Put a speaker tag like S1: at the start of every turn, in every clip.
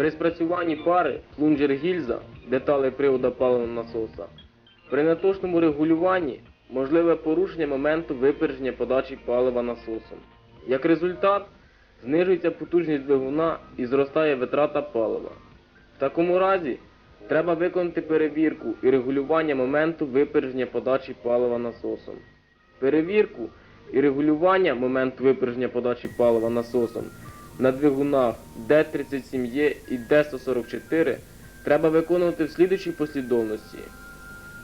S1: При спрацюванні пари плунжер-гільза, деталей привода паливного насоса, при неточному регулюванні можливе порушення моменту випередження подачі палива насосом. Як результат, знижується потужність двигуна і зростає витрата палива. В такому разі треба виконати перевірку і регулювання моменту випередження подачі палива насосом. Перевірку і регулювання моменту випередження подачі палива насосом на двигунах D37E і D144 треба виконувати в слідучій послідовності.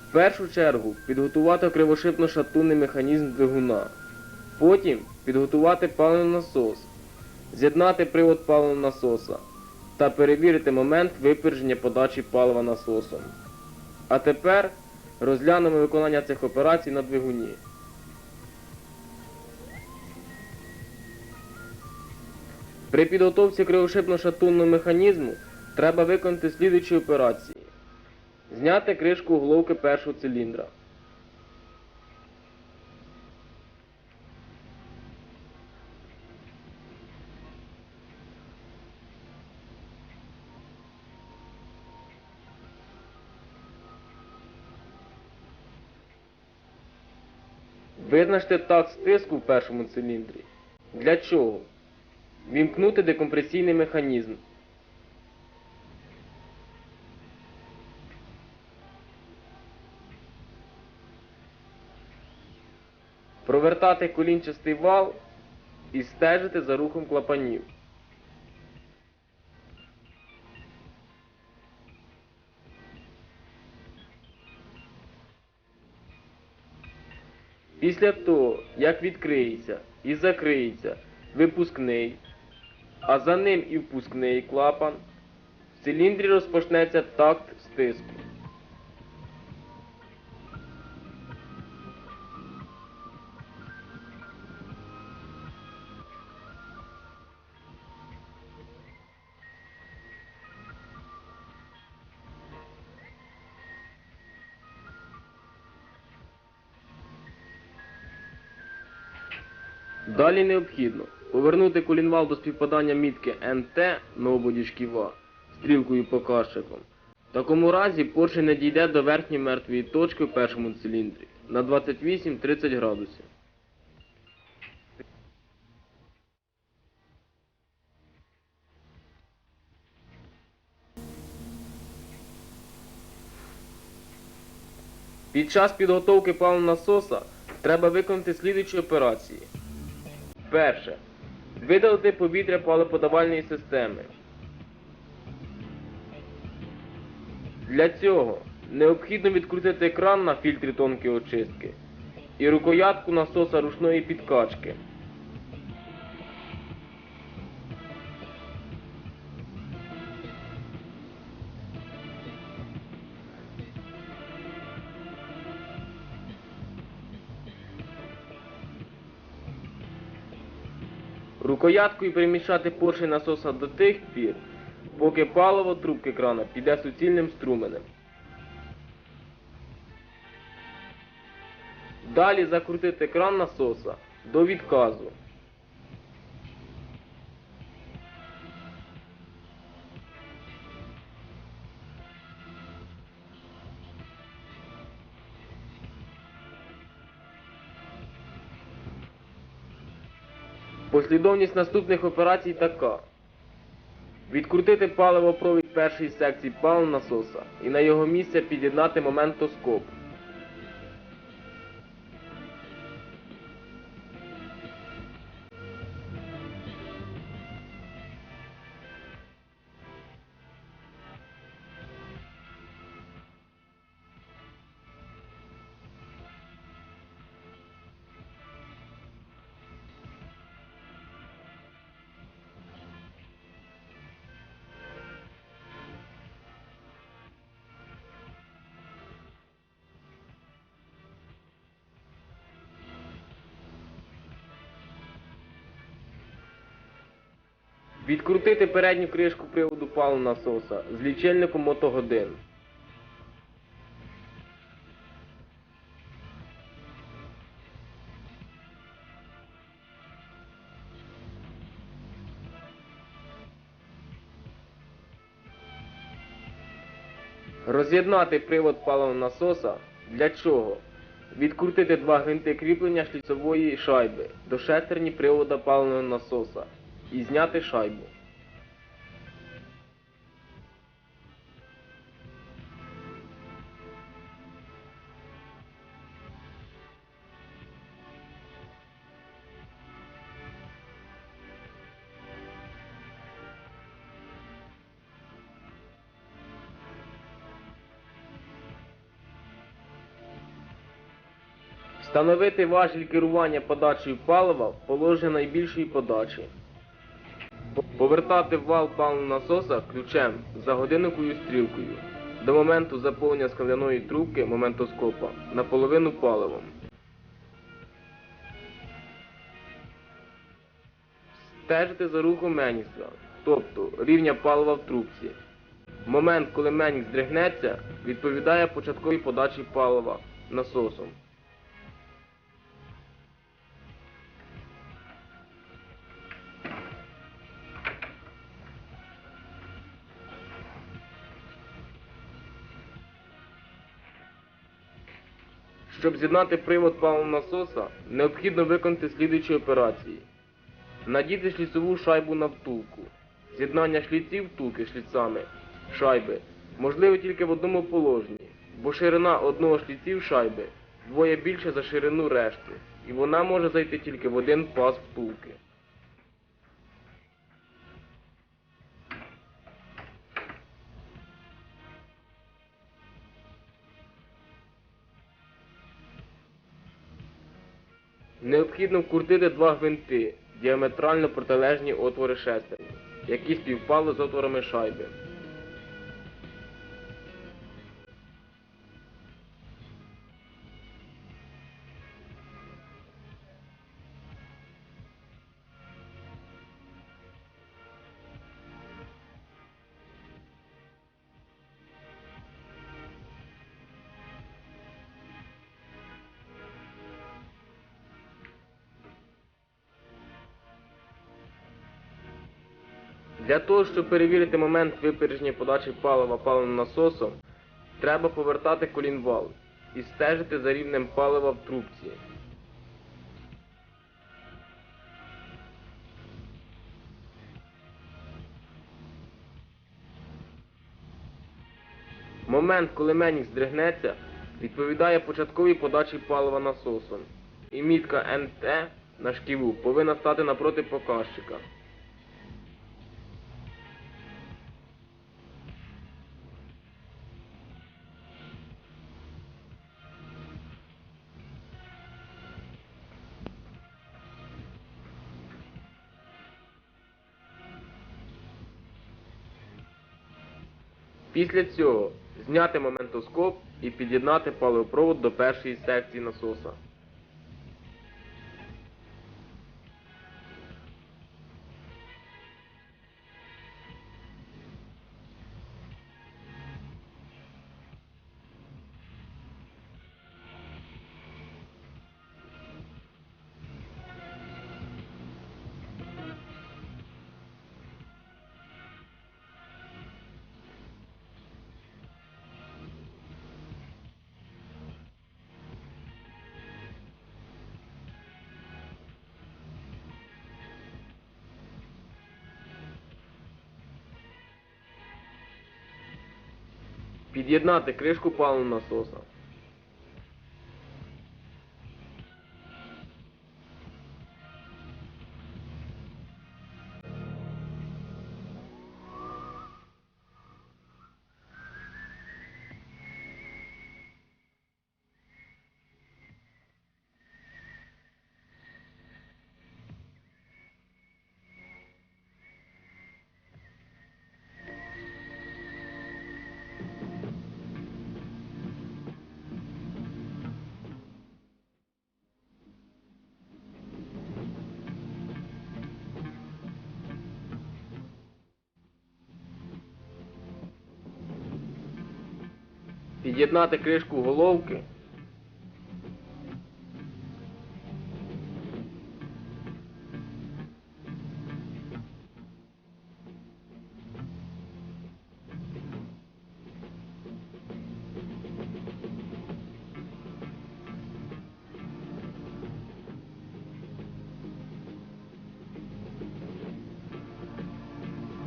S1: В першу чергу підготувати кривошипно-шатунний механізм двигуна. Потім підготувати паливний з'єднати привод паливного насоса та перевірити момент випередження подачі палива насосом. А тепер розглянемо виконання цих операцій на двигуні. При підготовці кривошипно-шатунного механізму треба виконати слідуючі операції. Зняти кришку головки першого циліндра. Визначте такт стиску в першому циліндрі. Для чого? Вімкнути декомпресійний механізм. Провертати колінчастий вал і стежити за рухом клапанів. Після того, як відкриється і закриється випускний, а за ним і впускний клапан, в циліндрі розпочнеться такт стиску. Далі необхідно повернути колінвал до співпадання мітки НТ на ободі шківа стрілкою показчиком. В такому разі поршень не дійде до верхньої мертвої точки в першому циліндрі на 28-30 градусів. Під час підготовки паливного насоса треба виконати слідуючі операції. Перше. Видалити повітря паливоподавальної системи. Для цього необхідно відкрутити кран на фільтрі тонкої очистки і рукоятку насоса ручної підкачки. Рукояткою перемішати поршень насоса до тих пір, поки паливо трубки крана піде суцільним струменем. Далі закрутити кран насоса до відказу. Послідовність наступних операцій така. Відкрутити паливопровід першої секції паливнасоса і на його місце під'єднати моментоскоп. Відкрутити передню кришку приводу паливнасоса з лічильником мотогодин. Роз'єднати привод паливонасоса для чого? Відкрутити два гвинти кріплення шліцової шайби до шестерні привода паливного насоса і зняти шайбу. Встановити важіль керування подачею палива в положення найбільшої подачі. Повертати вал паливного насоса ключем за годинниковою стрілкою до моменту заповнення скляної трубки моментоскопа наполовину паливом. Стежити за рухом Меніса, тобто рівня палива в трубці. Момент, коли Менікс здригнеться, відповідає початковій подачі палива насосом. Щоб з'єднати привод паливонасоса, необхідно виконати слідуючі операції. Надіти шліцову шайбу на втулку. З'єднання шліців втулки шліцами шайби можливе тільки в одному положенні, бо ширина одного шліців шайби двоє більша за ширину решти, і вона може зайти тільки в один паз втулки. Необхідно вкрутити два гвинти, діаметрально протилежні отвори шестерні, які співпали з отворами шайби. Для того, щоб перевірити момент випередження подачі палива паливним насосом, треба повертати колінвал і стежити за рівнем палива в трубці. Момент, коли менік здригнеться, відповідає початковій подачі палива насосом. І мітка НТ на шківу повинна стати напроти показчика. Після цього зняти моментоскоп і під'єднати паливопровод до першої секції насоса. Під'єднати кришку паливного насоса. Під'єднати кришку головки.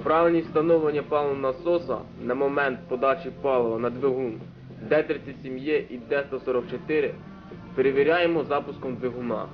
S1: Правильність встановлення паливного насоса на момент подачі палива на двигун Д37Е і Д144 перевіряємо запуском двигуна.